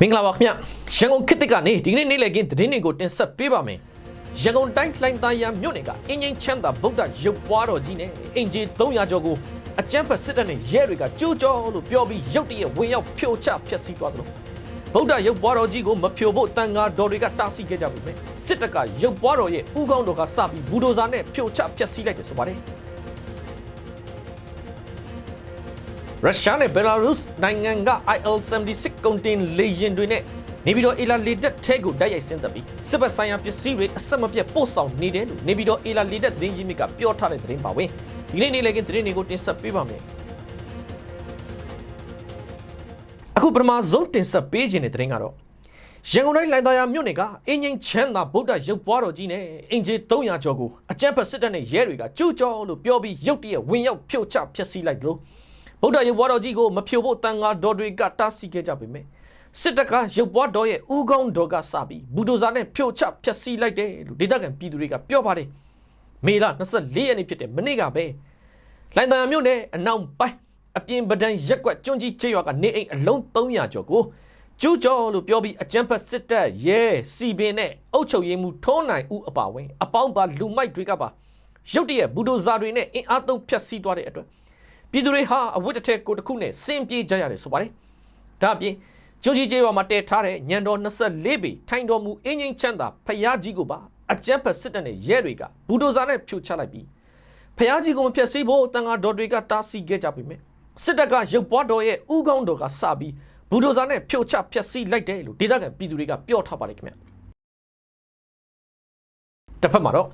မင်္ဂလာပါခင်ဗျရန်ကုန်ခေတ်သစ်ကနေဒီကနေ့နေ့လည်ခင်းသတင်းတွေကိုတင်ဆက်ပေးပါမယ်ရန်ကုန်တိုင်းလှိုင်သာယာမြို့နယ်ကအင်းငိမ့်ချမ်းသာဗုဒ္ဓရုပ်ပွားတော်ကြီးနဲ့အင်ဂျီ300ကျော်ကိုအကြမ်းဖက်စစ်တပ်နဲ့ရဲတွေကကျူးကျော်လို့ပြောပြီးရုတ်တရက်ဝင်ရောက်ဖြိုချဖျက်ဆီးသွားတယ်လို့ဗုဒ္ဓရုပ်ပွားတော်ကြီးကိုမဖြိုဖို့တန်ဃာတော်တွေကတားဆီးခဲ့ကြပြီပဲစစ်တပ်ကရုပ်ပွားတော်ရဲ့ဥကောင်းတော်ကစပြီးဘူဒိုဇာနဲ့ဖြိုချဖျက်ဆီးလိုက်တယ်ဆိုပါတယ် ရုရှားနဲ့ဘယ်လာရုစ်နိုင်ငံက IL-76 ကုန်တင်လေယာဉ်တွေနဲ့နေပြည်တော်အေလာလေတက်ထဲကိုတိုက်ရိုက်ဆင်းသက်ပြီးစစ်ဘက်ဆိုင်ရာပစ္စည်းတွေအဆက်မပြတ်ပို့ဆောင်နေတယ်လို့နေပြည်တော်အေလာလေတက်သတင်းကြီးမြစ်ကပြောထားတဲ့သတင်းပါဝင်ဒီနေ့နေ့လည်ကသတင်းတွေကိုတင်ဆက်ပေးပါမယ်အခုပထမဆုံးတင်ဆက်ပေးခြင်းတဲ့သတင်းကတော့ရန်ကုန်တိုင်းလိုင်သာယာမြို့နယ်ကအင်းငိမ့်ချမ်းသာဗုဒ္ဓရုပ်ပွားတော်ကြီးနဲ့အင်ဂျီ300ကျော်ကိုအကြမ်းဖက်စစ်တပ်နဲ့ရဲတွေကကျူးကျော်လို့ပြောပြီးရုတ်တရက်ဝင်ရောက်ဖြိုချဖျက်ဆီးလိုက်တယ်လို့ ဗုဒ္ဓရုပ်ဘွားတော်ကြီးကိုမဖြိုဖို့တန်ဃာတော်တွေကတားဆီးခဲ့ကြပေမယ့်စစ်တပ်ကရုပ်ဘွားတော်ရဲ့ဥကောင်းတော်ကစပြီးဘူဒိုဇာနဲ့ဖြိုချဖျက်ဆီးလိုက်တယ်လို့ဒေသခံပြည်သူတွေကပြောပါတယ်မေလ24ရက်နေ့ဖြစ်တဲ့မနေ့ကပဲလိုင်တန်မြို့နယ်အနောက်ပိုင်းအပြင်ပဒံရက်ကွက်ကျွန်းကြီးချေရွာကနေအိမ်အလုံး300ကျော်ကိုကျူးကျော်လို့ပြောပြီးအကြမ်းဖက်စစ်တပ်ရဲစီပင်နဲ့အုပ်ချုပ်ရေးမှူးထုံးနိုင်ဦးအပါဝင်အပေါင်းပါလူမိုက်တွေကပါရုတ်တရက်ဘူဒိုဇာတွေနဲ့အင်အားသုံးဖျက်ဆီးသွားတဲ့အတွက် ပြည်သူတွေဟာအဝတ်တစ်ထည်ကိုတစ်ခုနဲ့စင်ပြေးကြရတယ်ဆိုပါတယ်။ဒါအပြင်ကျိုးကြီးကျေးရွာမှာတည်ထားတဲ့ညံတော်24ပေထိုင်တော်မူအင်းငိမ့်ချမ်းသာဖယားကြီးကိုပါအကြမ်းဖက်စစ်တပ်နဲ့ရဲတွေကဘူဒိုဇာနဲ့ဖြိုချလိုက်ပြီးဖယားကြီးကိုမဖျက်ဆီးဖို့တန်ဃာတော်တွေကတားဆီးခဲ့ကြပြီမယ်။စစ်တပ်ကရုပ်ပွားတော်ရဲ့ဥကောင်းတော်ကစပြီးဘူဒိုဇာနဲ့ဖြိုချဖျက်ဆီးလိုက်တယ်လို့ဒေသခံပြည်သူတွေကပြောထားပါတယ်ခင်ဗျ။တစ်ဖက်မှာတော့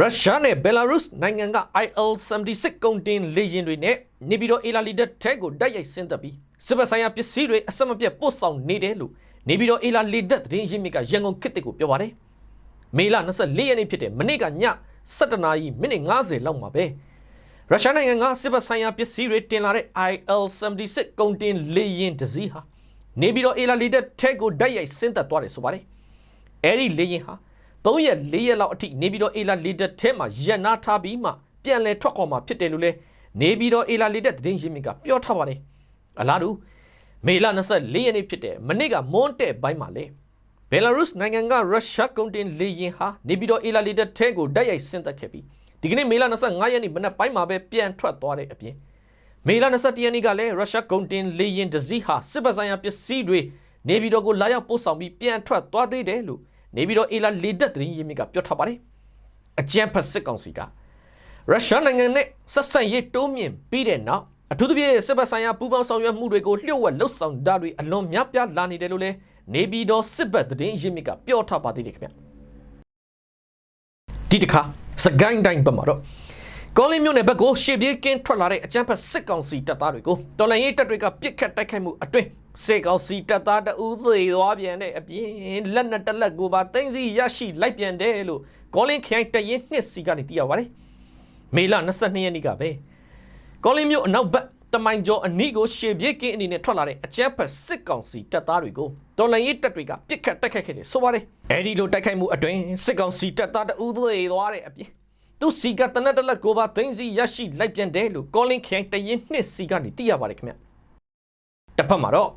ရုရှားနဲ့ဘယ်လာရုစ်နိုင်ငံက IL-76 ကုန်တင်လေယာဉ်တွေနဲ့နေပြည်တော်အေလာလီတက်ထဲကိုတိုက်ရိုက်ဆင်းသက်ပြီးစစ်ဘက်ဆိုင်ရာပစ္စည်းတွေအဆက်မပြတ်ပို့ဆောင်နေတယ်လို့နေပြည်တော်အေလာလီတက်သတင်းရင်းမြစ်ကရန်ကုန်ခေတ်တစ်ကိုပြောပါတယ်။မေလ24ရက်နေ့ဖြစ်တဲ့မနေ့ကည7:00နာရီမိနစ်90လောက်မှာပဲရုရှားနိုင်ငံကစစ်ဘက်ဆိုင်ရာပစ္စည်းတွေတင်လာတဲ့ IL-76 ကုန်တင်လေယာဉ်တစ်စီးဟာနေပြည်တော်အေလာလီတက်ထဲကိုတိုက်ရိုက်ဆင်းသက်သွားတယ်ဆိုပါတယ်။အဲဒီလေယာဉ်ဟာ 3ရက်4ရက်လောက်အထိနေပြည်တော်အေလာလီတက်ထဲမှာရပ်နားထားပြီးမှပြန်လည်ထွက်ခွာမှာဖြစ်တယ်လို့လဲနေပြည်တော်အေလာလီတက်သတင်းရင်းမြစ်ကပြောထားပါတယ်အလားတူမေလ24ရက်နေ့ဖြစ်တဲ့မနေ့ကမွန်းတဲ့ဘိုင်းမှာလဲဘယ်လာရုစ်နိုင်ငံကရုရှားကုန်တင်လေယာဉ်ဟာနေပြည်တော်အေလာလီတက်ထဲကိုတိုက်ရိုက်ဆင်းသက်ခဲ့ပြီးဒီကနေ့မေလ25ရက်နေ့မနက်ပိုင်းမှာပဲပြန်ထွက်သွားတဲ့အပြင်မေလ21ရက်နေ့ကလည်းရုရှားကုန်တင်လေယာဉ်တစ်စီးဟာစစ်ပဆိုင်ရာပစ္စည်းတွေနေပြည်တော်ကိုလာရောက်ပို့ဆောင်ပြီးပြန်ထွက်သွားသေးတယ်လို့ နေပြီးတော့အေလာလေတက်သတင်းရင်းမြစ်ကပြောထားပါတယ်အကြံဖတ်စစ်ကောင်စီကရုရှားနိုင်ငံနဲ့ဆက်ဆံရေးတိုးမြင့်ပြီးတဲ့နောက်အထူးသဖြင့်စစ်ဘက်ဆိုင်ရာပူးပေါင်းဆောင်ရွက်မှုတွေကိုလျှို့ဝှက်လှုပ်ဆောင်တာတွေအလွန်များပြားလာနေတယ်လို့လည်းနေပြည်တော်စစ်ဘက်သတင်းရင်းမြစ်ကပြောထားပါသေးတယ်ခင်ဗျဒီတခါစကိုင်းတိုင်းဘက်မှာတော့ ကောလင်းမြို့နယ်ဘက်ကိုရှေ့ပြေးကင်းထွက်လာတဲ့အကြမ်းဖက်စစ်ကောင်စီတပ်သားတွေကိုတော်လှန်ရေးတပ်တွေကပြစ်ခတ်တိုက်ခိုက်မှုအတွင်းစေကောင်စီတပ်သားတဦးသေးသွားပြန်တဲ့အပြင်လက်နက်တစ်လက်ကိုပါတင်းစီရရှိလိုက်ပြန်တယ်လို့ကောလင်းခိုင်တရင်နှစ်စီကနေသိရပါတယ်မေလ22ရက်နေ့ကပဲကောလင်းမြို့အနောက်ဘက်တမိုင်ကျော်အနီးကိုရှေ့ပြေးကင်းအနေနဲ့ထွက်လာတဲ့အကြမ်းဖက်စစ်ကောင်စီတပ်သားတွေကိုတော်လှန်ရေးတပ်တွေကပြစ်ခတ်တိုက်ခိုက်ခဲ့တယ်ဆိုပါတယ်အဲဒီလိုတိုက်ခိုက်မှုအတွင်းစစ်ကောင်စီတပ်သားတဦးသေးသွားတဲ့အပြင် သူစီကတနက်တလက်ကိုပါသိန်းစီရရှိလိုက်ပြန်တယ်လို့ကောလင်းခိုင်တရင်နှစ်စီကနေသိရပါတယ်ခင်ဗျတစ်ဖက်မှာတော့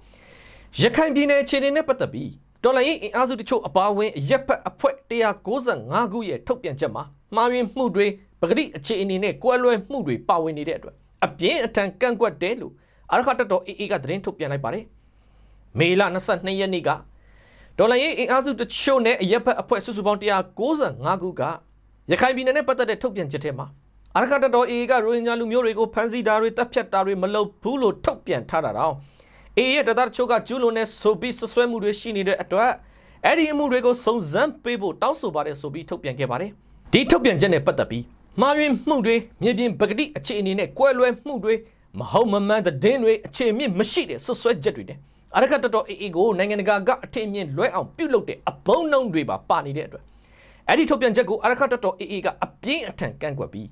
ရခိုင်ပြည်နယ်ခြေနေနဲ့ပတ်သက်ပြီးတော်လိုင်းရေးအင်အားစုတချို့အပါအဝင်ရက်ဖက်အဖွဲ့195ခုရဲ့ထုတ်ပြန်ချက်မှာမှားယွင်းမှုတွေပဂတိအခြေအနေနဲ့ကွဲလွဲမှုတွေပါဝင်နေတဲ့အတွက်အပြင်းအထန်ကန့်ကွက်တယ်လို့အာရခတတော်အေအေကသတင်းထုတ်ပြန်လိုက်ပါတယ်မေလ22ရက်နေ့ကဒေါ်လာရေးအင်အားစုတချို့နဲ့အရက်ဖက်အဖွဲ့စုစုပေါင်း195ခုက ရခိုင်ပြည်နယ်နဲ့ပတ်သက်တဲ့ထုတ်ပြန်ချက်ထဲမှာအာရခတတော်အေအေကရိုဟင်ဂျာလူမျိုးတွေကိုဖမ်းဆီးတာတွေတပ်ဖြတ်တာတွေမလုပ်ဘူးလို့ထုတ်ပြန်ထားတာတော့အေရဲ့တသားချို့ကကျူးလွန်တဲ့ဆိုပြီးဆွဆွဲမှုတွေရှိနေတဲ့အတွက်အဲ့ဒီအမှုတွေကိုစုံစမ်းပေးဖို့တောင်းဆိုပါတယ်ဆိုပြီးထုတ်ပြန်ခဲ့ပါတယ်ဒီထုတ်ပြန်ချက်နဲ့ပတ်သက်ပြီးမှားယွင်းမှုတွေမြေပြင်ပဂတိအခြေအနေနဲ့ကွဲလွဲမှုတွေမဟုတ်မမှန်တဲ့တွေအခြေမြင့်မရှိတဲ့ဆွဆွဲချက်တွေနဲ့အရကတတော်အေအေကိုနိုင်ငံတကာကအထင်မြင်လွဲအောင်ပြုလုပ်တဲ့အဘုံနှုံတွေပါပါနေတဲ့အတွက် အဲ့ဒီထုတ်ပြန်ချက်ကိုအရကတတော်အေအေကအပြင်းအထန်ကန့်ကွက်ပြီး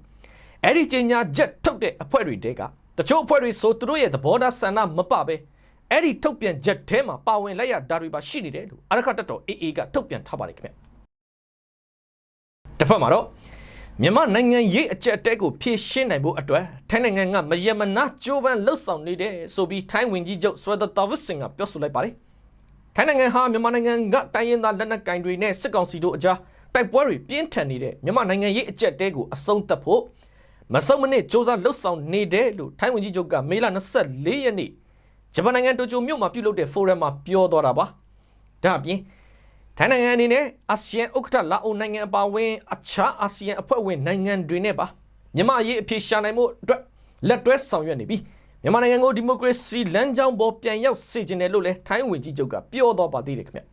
အဲ့ဒီကြေညာချက်ထုတ်တဲ့အဖွဲ့တွေတဲကတချို့အဖွဲ့တွေဆိုသူတို့ရဲ့သဘောထားဆန္ဒမပပဲအဲ့ဒီထုတ်ပြန်ချက်ထဲမှာပါဝင်လိုက်ရတာတွေပါရှိနေတယ်လို့အရခတတော်အေအေကထုတ်ပြန်ထားပါတယ်ခင်ဗျတစ်ဖက်မှာတော့မြန်မာနိုင်ငံရေးအကြက်အတဲကိုဖြည့်ရှင်းနိုင်ဖို့အတွက်ထိုင်းနိုင်ငံကမယမနာကြိုးပမ်းလှုပ်ဆောင်နေတယ်ဆိုပြီးထိုင်းဝန်ကြီးချုပ်ဆွေဒတာဝစ်စင်ကပြောဆိုလိုက်ပါတယ်ထိုင်းနိုင်ငံဟာမြန်မာနိုင်ငံကတိုင်းရင်းသားလက်နက်ကင်တွေနဲ့စစ်ကောင်စီတို့အကြား တိုက်ပွဲတွေပြင်းထန်နေတဲ့မြန်မာနိုင်ငံရေးအကြက်တဲကိုအဆုံးသတ်ဖို့မဆုံးမနစ်စ조사လှုပ်ဆောင်နေတယ်လို့ထိုင်းဝန်ကြီးချုပ်ကမေလ24ရက်နေ့ဂျပန်နိုင်ငံတိုကျိုမြို့မှာပြုလုပ်တဲ့ဖိုရမ်မှာပြောသွားတာပါဒါအပြင်ထိုင်းနိုင်ငံအနေနဲ့အာဆီယံဥက္ကဋ္ဌလာအိုနိုင်ငံအပါအဝင်အခြားအာဆီယံအဖွဲ့ဝင်နိုင်ငံတွေနဲ့ပါမြန်မာရေးအပြေရှာနိုင်မှုအတွက်လက်တွဲဆောင်ရွက်နေပြီးမြန်မာနိုင်ငံကိုဒီမိုကရေစီလမ်းကြောင်းပေါ်ပြန်ရောက်စေချင်တယ်လို့လည်းထိုင်းဝန်ကြီးချုပ်ကပြောသွားပါသေးတယ်ခင်ဗျ